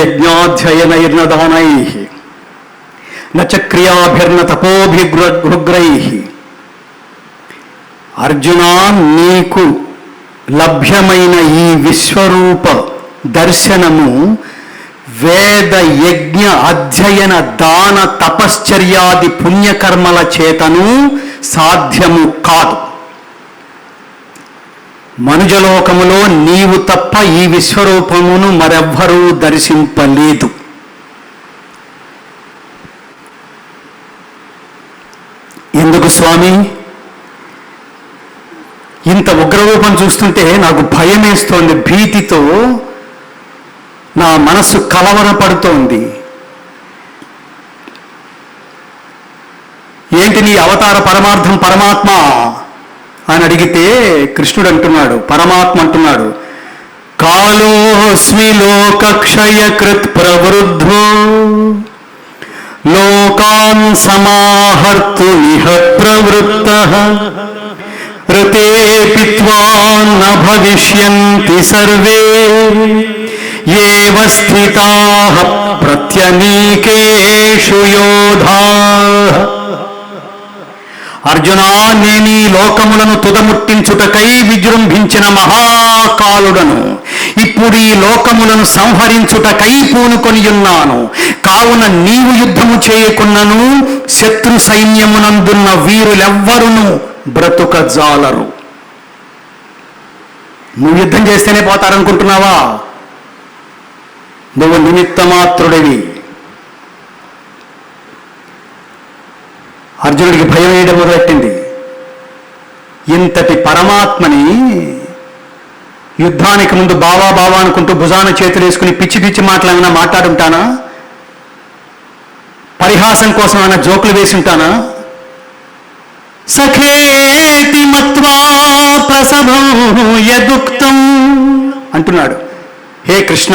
యజ్ఞాధ్యయనైర్నదానై నచక్రియాభిర్న క్రియాభిర్న అర్జున నీకు లభ్యమైన ఈ విశ్వరూప దర్శనము వేద యజ్ఞ అధ్యయన దాన తపశ్చర్యాది పుణ్యకర్మల చేతను సాధ్యము కాదు. మనుజలోకములో నీవు తప్ప ఈ విశ్వరూపమును మరెవ్వరూ దర్శింపలేదు. ఎందుకు స్వామి? ఇంత ఉగ్రరూపం చూస్తుంటే నాకు భయమేస్తోంది. భీతితో నా మనస్సు కలవరపడుతోంది. ఏంటి నీ అవతార పరమార్థం పరమాత్మ? అని అడిగితే కృష్ణుడు అంటున్నాడు పరమాత్మ అంటున్నాడు కాలోస్మి లోకక్షయ కృత్ ప్రవృద్ధో లోకాన్ సమాహర్తు సమాహర్తునిహ ప్రవృత్త ఋతే పిత్వాన్న భవిష్యంతి సర్వే ఏవ స్థితా ప్రత్యనీకేషు యోధా. అర్జున నేను ఈ లోకములను తుదముట్టించుటకై విజృంభించిన మహాకాలుడను. ఇప్పుడు ఈ లోకములను సంహరించుటకై పూనుకొని ఉన్నాను కావున నీవు యుద్ధము చేయకున్నను శత్రు సైన్యమునందున్న వీరులెవ్వరును బ్రతుకజాలరు నువ్వు యుద్ధం చేస్తేనే పోతారనుకుంటున్నావా? నువ్వు నిమిత్తమాత్రుడివి. అర్జునుడికి భయం వేయడం మొదలెట్టింది. ఇంతటి పరమాత్మని యుద్ధానికి ముందు బావా బావా అనుకుంటూ భుజాన చేతులు వేసుకుని పిచ్చి పిచ్చి మాట్లాడినా మాట్లాడుంటానా? పరిహాసం కోసం ఏమైనా జోకులు వేసి ఉంటానా సఖేతి మత్వా ప్రసభం యదుక్తం అంటున్నాడు. హే కృష్ణ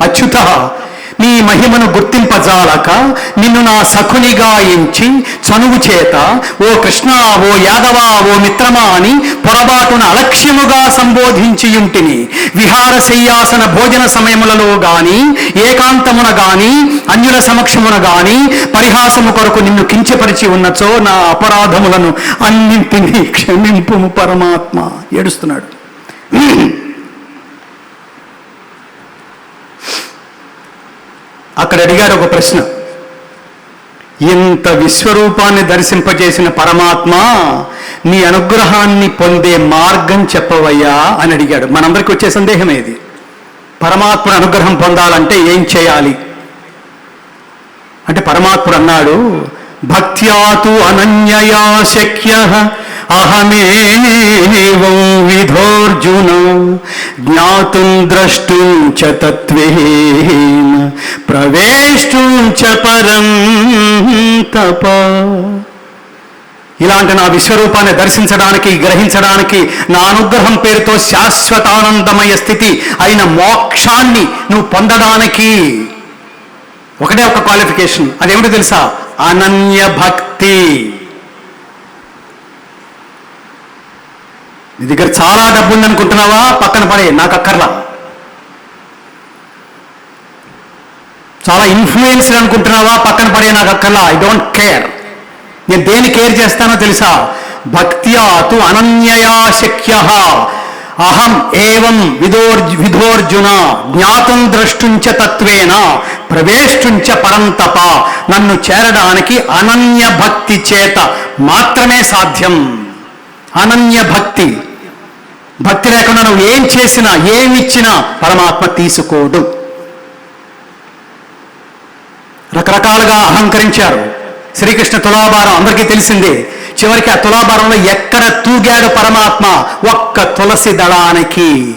అచ్యుత నీ మహిమను గుర్తింపజాలక నిన్ను నా సఖునిగా ఎంచి చనువు చేత ఓ కృష్ణ ఓ యాదవ ఓ మిత్రమా అని పొరపాటున అలక్ష్యముగా సంబోధించియుంటిని. విహార శయ్యాసన భోజన సమయములలో గాని ఏకాంతమున గాని అన్యుల సమక్షమున గాని పరిహాసము కొరకు నిన్ను కించపరిచి ఉన్నచో నా అపరాధములను అన్నింటినీ క్షమింపు పరమాత్మ ఏడుస్తున్నాడు. అక్కడ అడిగారు ఒక ప్రశ్న. ఇంత విశ్వరూపాన్ని దర్శింపజేసిన పరమాత్మ నీ అనుగ్రహాన్ని పొందే మార్గం చెప్పవయ్యా అని అడిగాడు. మనందరికీ వచ్చే సందేహం ఇది. పరమాత్మ అనుగ్రహం పొందాలంటే ఏం చేయాలి? అంటే పరమాత్ముడు అన్నాడు భక్త్యాతు అనన్యయా శక్య అహమేవం విధోర్జున జ్ఞాతుం ద్రష్టుం చ తత్వేన ప్రవేష్టుం చ పరం తప. ఇలాంటి నా విశ్వరూపాన్ని దర్శించడానికి గ్రహించడానికి నా అనుగ్రహం పేరుతో శాశ్వతానందమయ స్థితి అయిన మోక్షాన్ని నువ్వు పొందడానికి ఒకటే ఒక క్వాలిఫికేషన్. అదేమిటో తెలుసా? అనన్య భక్తి. నీ దగ్గర చాలా డబ్బు ఉందనుకుంటున్నావా పక్కన పడే నాకు అక్కర్లా. చాలా ఇన్ఫ్లుయెన్స్ అనుకుంటున్నావా? పక్కన పడే నాకు అక్కర్లా. ఐ డోంట్ కేర్ నేను దేని కేర్ చేస్తానో తెలుసా? భక్త్యా తు అనన్యయా శక్య. అహం ఏవం విదోర్ విధోర్జున జ్ఞాతం ద్రష్టుంచ తత్వేన ప్రవేష్టుంచ పరంతప. నన్ను చేరడానికి అనన్య భక్తి చేత మాత్రమే సాధ్యం. అనన్య భక్తి. భక్తి లేకుండా నువ్వు ఏం చేసినా ఏమిచ్చినా పరమాత్మ తీసుకోడు. రకరకాలుగా అహంకరించారు శ్రీకృష్ణ తులాభారం అందరికీ తెలిసిందే చివరికి ఆ తులాభారంలో ఎక్కడ తూగాడు పరమాత్మ? ఒక్క తులసి దళానికి.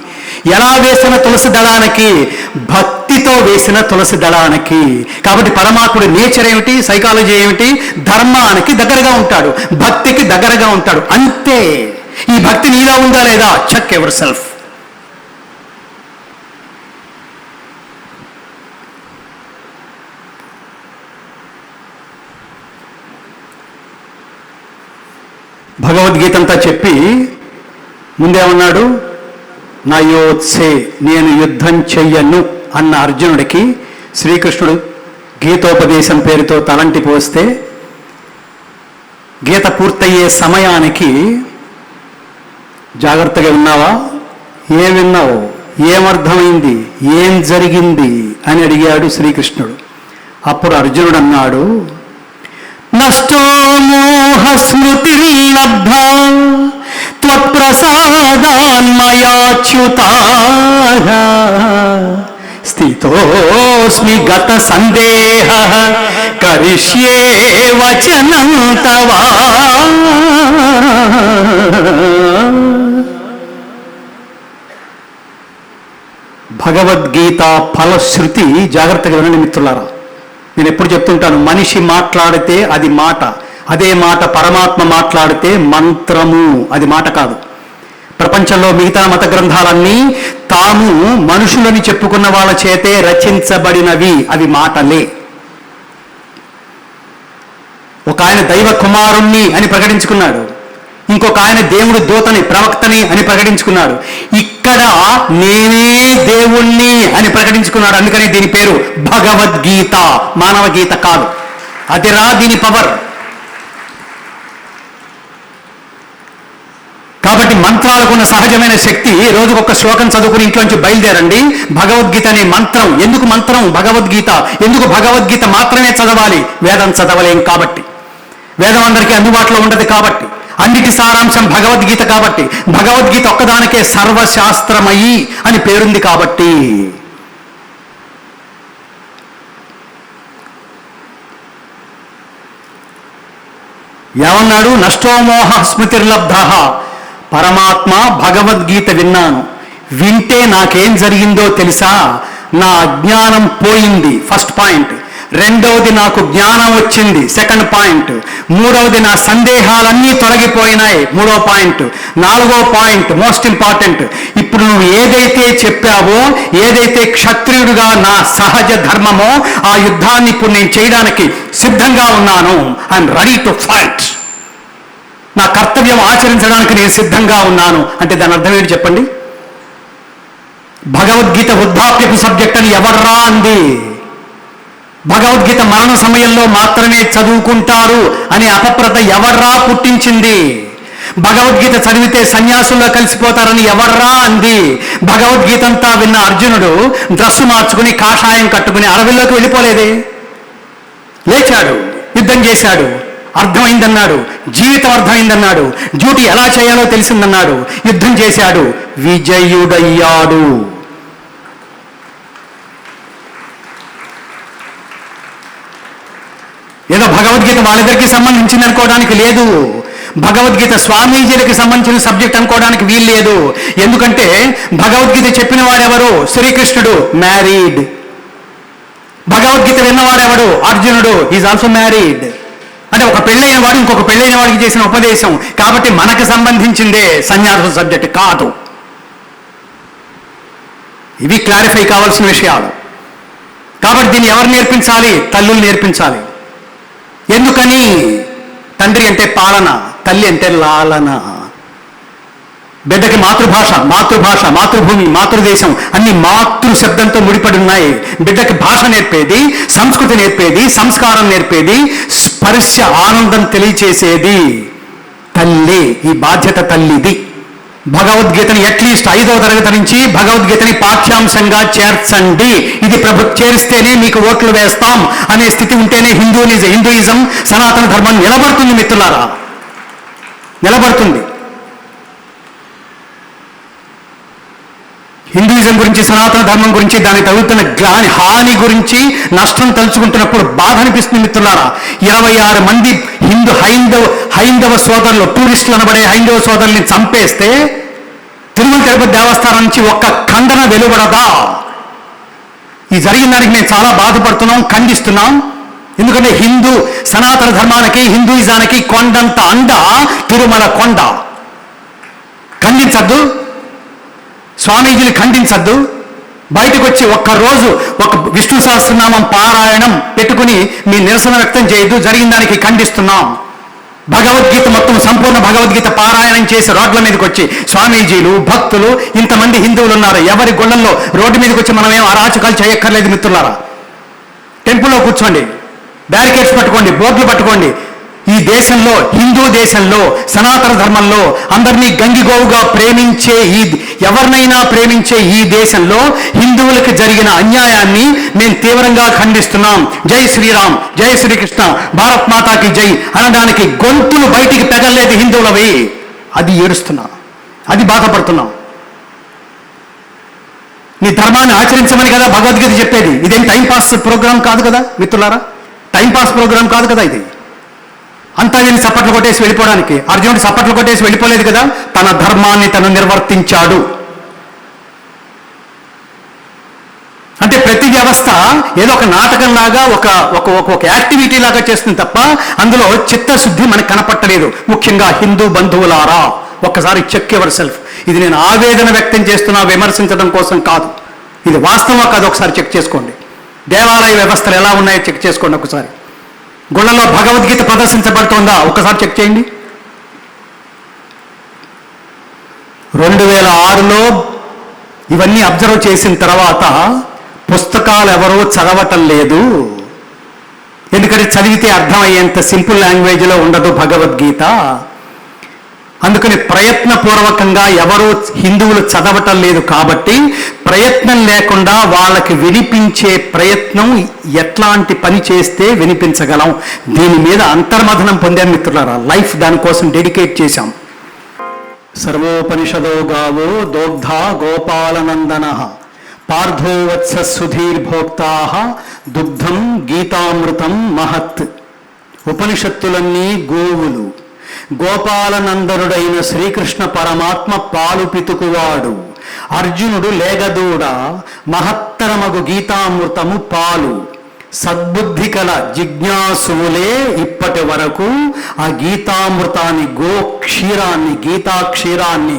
ఎలా వేసిన తులసి దళానికి? భక్తితో వేసిన తులసి దళానికి. కాబట్టి పరమాత్ముడి నేచర్ ఏమిటి? సైకాలజీ ఏమిటి? ధర్మానికి దగ్గరగా ఉంటాడు భక్తికి దగ్గరగా ఉంటాడు. అంతే. ఈ భక్తి నీలా ఉందా లేదా? చెక్ ఎవర్ సెల్ఫ్ భగవద్గీత అంతా చెప్పి ముందేమన్నాడు? నా యోత్సే నేను యుద్ధం చెయ్యను అన్న అర్జునుడికి శ్రీకృష్ణుడు గీతోపదేశం పేరుతో తలంటి పోస్తే గీత పూర్తయ్యే సమయానికి జాగ్రత్తగా విన్నావా? ఏం విన్నావు? ఏమర్థమైంది ఏం జరిగింది? అని అడిగాడు శ్రీకృష్ణుడు. అప్పుడు అర్జునుడు అన్నాడు నష్టోమోహ మోహ త్వత్ప్రసాదాన్మయాచ్యుతా. స్థితోస్మి గత సందేహ కరిష్యే వచనం తవా భగవద్గీత ఫలశ్రుతి జాగ్రత్తగా వినండి మిత్రులారా. నేను ఎప్పుడు చెప్తుంటాను మనిషి మాట్లాడితే అది మాట అదే మాట పరమాత్మ మాట్లాడితే మంత్రము అది మాట కాదు. ప్రపంచంలో మిగతా మత గ్రంథాలన్నీ తాము మనుషులని చెప్పుకున్న వాళ్ళ చేతే రచించబడినవి అవి మాటలే. ఒక ఆయన దైవ కుమారుణ్ణి అని ప్రకటించుకున్నాడు. ఇంకొక ఆయన దేవుడు దూతని ప్రవక్తని అని ప్రకటించుకున్నాడు. ఇక్కడ నేనే దేవుణ్ణి అని ప్రకటించుకున్నాడు. అందుకని దీని పేరు భగవద్గీత మానవ గీత కాదు అదిరా దీని పవర్ కాబట్టి మంత్రాలకున్న సహజమైన శక్తి రోజుకొక శ్లోకం చదువుకుని ఇంట్లోంచి బయలుదేరండి. భగవద్గీత అనే మంత్రం. ఎందుకు మంత్రం? భగవద్గీత. ఎందుకు భగవద్గీత మాత్రమే చదవాలి? వేదం చదవలేం కాబట్టి. వేదం అందరికీ అందుబాటులో ఉండదు కాబట్టి. అన్నిటి సారాంశం భగవద్గీత కాబట్టి భగవద్గీత ఒక్కదానికే సర్వశాస్త్రమయి అని పేరుంది కాబట్టి. ఏమన్నాడు? నష్టోమోహ స్మృతిర్లబ్ధ. పరమాత్మ భగవద్గీత విన్నాను. వింటే నాకేం జరిగిందో తెలుసా? నా అజ్ఞానం పోయింది. First point. రెండవది నాకు జ్ఞానం వచ్చింది. Second point. మూడవది నా సందేహాలన్నీ తొలగిపోయినాయి. మూడో పాయింట్. నాలుగో పాయింట్ మోస్ట్ ఇంపార్టెంట్. ఇప్పుడు నువ్వు ఏదైతే చెప్పావో ఏదైతే క్షత్రియుడిగా నా సహజ ధర్మమో ఆ యుద్ధాన్ని ఇప్పుడు నేను చేయడానికి సిద్ధంగా ఉన్నాను. ఐఎమ్ రెడీ టు ఫైట్ నా కర్తవ్యం ఆచరించడానికి నేను సిద్ధంగా ఉన్నాను. అంటే దాని అర్థం ఏంటి చెప్పండి? భగవద్గీత వృద్ధాప్యపు సబ్జెక్ట్ అని ఎవర్రా అంది? భగవద్గీత మరణ సమయంలో మాత్రమే చదువుకుంటారు అనే అపప్రత ఎవర్రా పుట్టించింది? భగవద్గీత చదివితే సన్యాసుల్లో కలిసిపోతారని ఎవర్రా అంది? భగవద్గీతంతా విన్న అర్జునుడు డ్రస్సు మార్చుకుని కాషాయం కట్టుకుని అడవిలోకి వెళ్ళిపోలేదే? లేచాడు యుద్ధం చేశాడు అర్థమైందన్నాడు జీవితం అర్థమైందన్నాడు డ్యూటీ ఎలా చేయాలో తెలిసిందన్నాడు యుద్ధం చేశాడు విజయుడయ్యాడు. ఏదో భగవద్గీత వాళ్ళిద్దరికీ సంబంధించింది అనుకోవడానికి లేదు. భగవద్గీత స్వామీజీలకు సంబంధించిన సబ్జెక్ట్ అనుకోవడానికి వీలు లేదు. ఎందుకంటే భగవద్గీత చెప్పిన వాడెవరు శ్రీకృష్ణుడు మ్యారీడ్ భగవద్గీత విన్నవాడెవడు అర్జునుడు ఈజ్ ఆల్సో మ్యారీడ్ అంటే ఒక పెళ్ళైన వాడు ఇంకొక పెళ్ళైన వాడికి చేసిన ఉపదేశం. కాబట్టి మనకు సంబంధించిందే సన్యాస సబ్జెక్ట్ కాదు. ఇవి క్లారిఫై కావాల్సిన విషయాలు. కాబట్టి దీన్ని ఎవరు నేర్పించాలి? తల్లులు నేర్పించాలి. ఎందుకని? తండ్రి అంటే పాలన తల్లి అంటే లాలన. బిడ్డకి మాతృభాష మాతృభాష మాతృభూమి మాతృదేశం అన్ని మాతృ శబ్దంతో ముడిపడి ఉన్నాయి. బిడ్డకి భాష నేర్పేది సంస్కృతి నేర్పేది సంస్కారం నేర్పేది స్పర్శ ఆనందం తెలియచేసేది తల్లి ఈ బాధ్యత తల్లిది. భగవద్గీతని అట్లీస్ట్ ఐదవ తరగతి నుంచి భగవద్గీతని పాఠ్యాంశంగా చేర్చండి. ఇది ప్రభు చేరిస్తేనే మీకు ఓట్లు వేస్తాం అనే స్థితి ఉంటేనే హిందూనిజం హిందూయిజం సనాతన ధర్మం నిలబడుతుంది మిత్రులారా. నిలబడుతుంది. హిందూయిజం గురించి సనాతన ధర్మం గురించి దాని తగులుతున్న గ్లాని హాని గురించి నష్టం తలుచుకుంటున్నప్పుడు బాధ అనిపిస్తుంది మిత్రులారా. ఇరవై ఆరు మంది హిందూ హైందవ హైందవ సోదరులు టూరిస్టులు అనబడే హైందవ సోదరుల్ని చంపేస్తే తిరుమల తిరుపతి దేవస్థానం నుంచి ఒక్క ఖండన వెలువడదా? ఈ జరిగిన దానికి మేము చాలా బాధపడుతున్నాం ఖండిస్తున్నాం. ఎందుకంటే హిందూ సనాతన ధర్మానికి హిందూయిజానికి కొండంత అండ తిరుమల కొండ. ఖండించద్దు. స్వామీజీని ఖండించద్దు. బయటకు వచ్చి ఒక్కరోజు ఒక విష్ణు సహస్రనామం పారాయణం పెట్టుకుని మీ నిరసన వ్యక్తం చేయొద్దు. జరిగిన దానికి ఖండిస్తున్నాం. భగవద్గీత మొత్తం సంపూర్ణ భగవద్గీత పారాయణం చేసి రోడ్ల మీదకి వచ్చి స్వామీజీలు భక్తులు ఇంతమంది హిందువులు ఉన్నారు. ఎవరి గుళ్ళల్లో రోడ్డు మీదకి వచ్చి మనం ఏం అరాచకాలు చేయక్కర్లేదు మిత్రులారా? టెంపుల్లో కూర్చోండి. బ్యారికేడ్స్ పట్టుకోండి బోర్డులు పట్టుకోండి. ఈ దేశంలో హిందూ దేశంలో సనాతన ధర్మంలో అందరినీ గంగిగోవుగా ప్రేమించే ఈ ఎవరినైనా ప్రేమించే ఈ దేశంలో హిందువులకు జరిగిన అన్యాయాన్ని మేము తీవ్రంగా ఖండిస్తున్నాం. జై శ్రీరామ్ జై శ్రీకృష్ణ భారత్ మాతాకి జై అనడానికి గొంతులు బయటికి పెగలేదు హిందువులవి. అది ఏడుస్తున్నాం అది బాధపడుతున్నాం. నీ ధర్మాన్ని ఆచరించమని కదా భగవద్గీత చెప్పేది. ఇదేం టైం పాస్ ప్రోగ్రామ్ కాదు కదా మిత్రులారా? టైం పాస్ ప్రోగ్రామ్ కాదు కదా ఇది. అంతా వీళ్ళు చప్పట్లు కొట్టేసి వెళ్ళిపోవడానికి. అర్జునుడు చప్పట్లు కొట్టేసి వెళ్ళిపోలేదు కదా? తన ధర్మాన్ని తను నిర్వర్తించాడు. అంటే ప్రతి వ్యవస్థ ఏదో ఒక నాటకంలాగా ఒక ఒక ఒక యాక్టివిటీ లాగా చేస్తుంది తప్ప అందులో చిత్తశుద్ధి మనకు కనపట్టలేదు. ముఖ్యంగా హిందూ బంధువులారా ఒక్కసారి చెక్ ఎవర్ సెల్ఫ్ ఇది నేను ఆవేదన వ్యక్తం చేస్తున్నా విమర్శించడం కోసం కాదు. ఇది వాస్తవం కాదు ఒకసారి చెక్ చేసుకోండి. దేవాలయ వ్యవస్థలు ఎలా ఉన్నాయో చెక్ చేసుకోండి ఒకసారి. గుళ్ళలో భగవద్గీత ప్రదర్శించబడుతోందా? ఒకసారి చెక్ చేయండి. రెండు వేల ఆరులో ఇవన్నీ అబ్జర్వ్ చేసిన తర్వాత పుస్తకాలు ఎవరో చదవటం లేదు. ఎందుకంటే చదివితే అర్థమయ్యేంత సింపుల్ లాంగ్వేజ్లో ఉండదు భగవద్గీత. అందుకని ప్రయత్నపూర్వకంగా ఎవరూ హిందువులు చదవటం లేదు కాబట్టి ప్రయత్నం లేకుండా వాళ్ళకి వినిపించే ప్రయత్నం ఎట్లాంటి పని చేస్తే వినిపించగలం. దీని మీద అంతర్మథనం పొందాం మిత్రులారా. లైఫ్ దానికోసం డెడికేట్ చేశాం. సర్వోపనిషదో గావో దోగ్ధ గోపాలనందన పార్థోవత్స సుధీర్భోక్తా దుగ్ధం గీతామృతం మహత్. ఉపనిషత్తులన్నీ గోవులు. గోపాలనందనుడైన శ్రీకృష్ణ పరమాత్మ పాలు పితుకువాడు. అర్జునుడు లేగదూడ మహత్తరమగు గీతామృతము పాలు. సద్బుద్ధి కల జిజ్ఞాసువులే ఇప్పటి వరకు ఆ గీతామృతాన్ని గో క్షీరాన్ని గీతా క్షీరాన్ని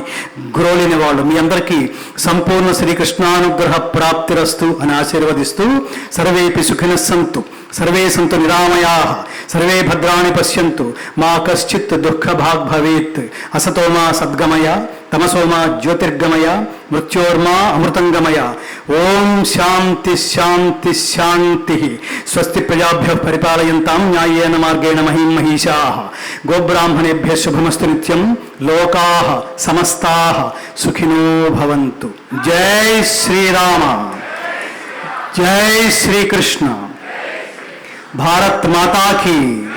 గ్రోలిన వాళ్ళు. మీ అందరికీ సంపూర్ణ శ్రీకృష్ణానుగ్రహ ప్రాప్తిరస్తు అని ఆశీర్వదిస్తూ సర్వేపి సుఖిన సంతు सर्वे सन्त निरामया, सर्वे भद्राणि पश्यन्तु, मा कश्चित् दुःखभाग् भवेत्। असतो मा सद्गमय, तमसो मा ज्योतिर्गमय, मृत्योर्मा अमृतंगमय ओम शांति शांति शांति स्वस्ति प्रजाभ्य परिपालयन्तां न्यायन मार्गेण महीं महिषाः गोब्राह्मणेभ्य शुभमस्तु नित्यं, लोका समस्ता सुखिनो भवन्तु। जय श्रीराम। जय श्रीकृष्ण। भारत माता की।